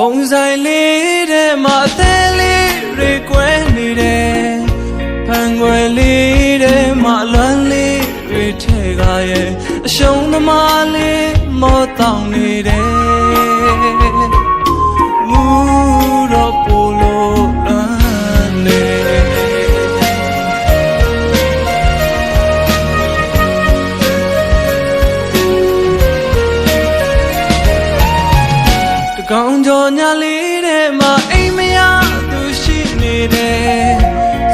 ဘုံဆိုင်လေးတဲ့မှာအသေးလေးတွေကွဲနေတယ်ဖန်ွယ်လေးတဲ့မှာလွမ်းလေးတွေထဲကရဲ့အရှုံးသမားလေးမောတောင်းနေတယ်ငူတော့ပူလို့လွမ်းနေကောင်းကြ ညာလေးတဲ့မှာအိမ်မရသူရှိနေတယ်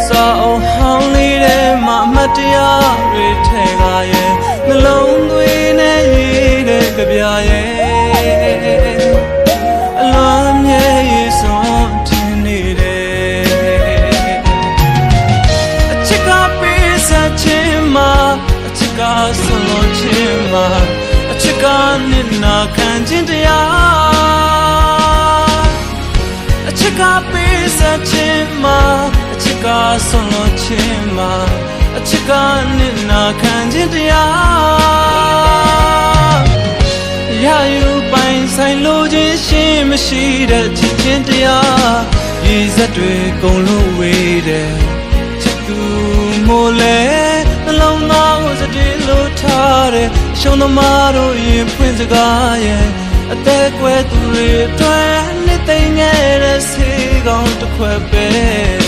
စာအုပ်ဟောင်းလေးတဲ့မှာအမတ်တရားတွေထဲကရဲ့နှလုံးသွေးနဲ့ရေးတဲ့ကြပြရဲ့အလွမ်းမြဲရေးစွန်ထင်နေတယ်အချစ်ကပေးဆက်ခြင်းမှာအချစ်ကဆွန်လို့ခြင်းမှာအချစ်ကနစ်နာခံခြင်းတရားအချ စ်ကပေးဆက်ခြင်းမှာအချစ်ကဆွန်လို့ခြင်းမှာအချစ်ကနစ်နာခံခြင်းတရားရယူပိုင်ဆိုင်လို့ခြင်းရှိမရှိတဲ့ချစ်ခြင်းတရားရည်စက်တွေကုန်လို့ဝေးတယ်ချစ်သူမို့လဲနှလုံးသားကိုစတေးလို့ထားတယ်ရှုံးသမားတို့ရင်ဖွင့်စကားရဲ့အသက်ကွယ်သူတွေအတွက်နှစ်သိမ့်ခဲ့တဲ့ ဆေးကောင်း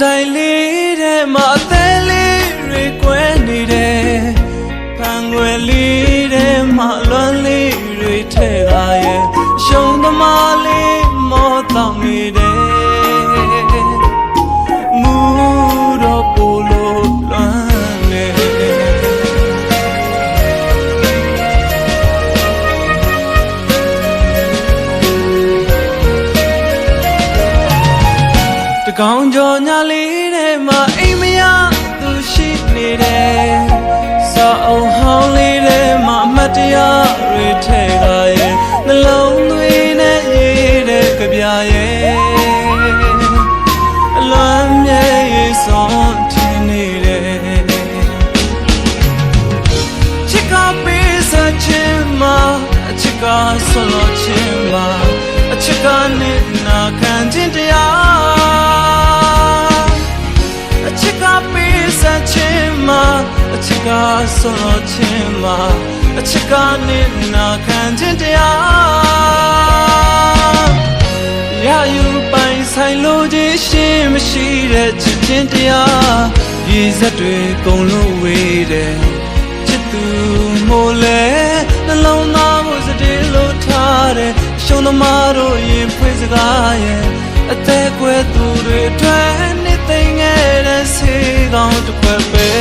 တစ်ခွ ကောင်ကျော်ညာလေးတဲ့မှာအိမ်မရသူရှိနေတယ်စာအုပ်ဟောင်းလေးတဲ့မှာအမတ်တရားတွေထဲကရဲ့နှလုံးသွေးနဲ့ရေးတဲ့ကြပြရဲ့အလွမ်းမြဲရေးစွန်ထင်နေတယ်ချစ်ကပေးစခြင်းမှာအချစ်ကဆွလို့ခြင်းမှာအချစ်ကနဲ့နာခံခြင်းတရား ခြင်းမှာအချစ်ကဆွလို့ခြင်းမှာအချစ်ကနဲ့နာခံခြင်းတရားရယူပိုင်ဆိုင်လို့ခြင်းရှိမရှိတဲ့ချစ်ခြင်းတရားရည်စက်တွေကုန်လို့ဝေးတယ်ချစ်သူမို့လဲနှလုံးသားကိုစတေးလို့ထားတယ်ရှုံးသမားတို့ရင်ဖွင့်စကားရဲ့အသက်ကွယ်သူတွေအတွက်နှစ်သိမ့်ခဲ့တဲ့ဆေး ကောင်းတစ်ခွက်ပဲ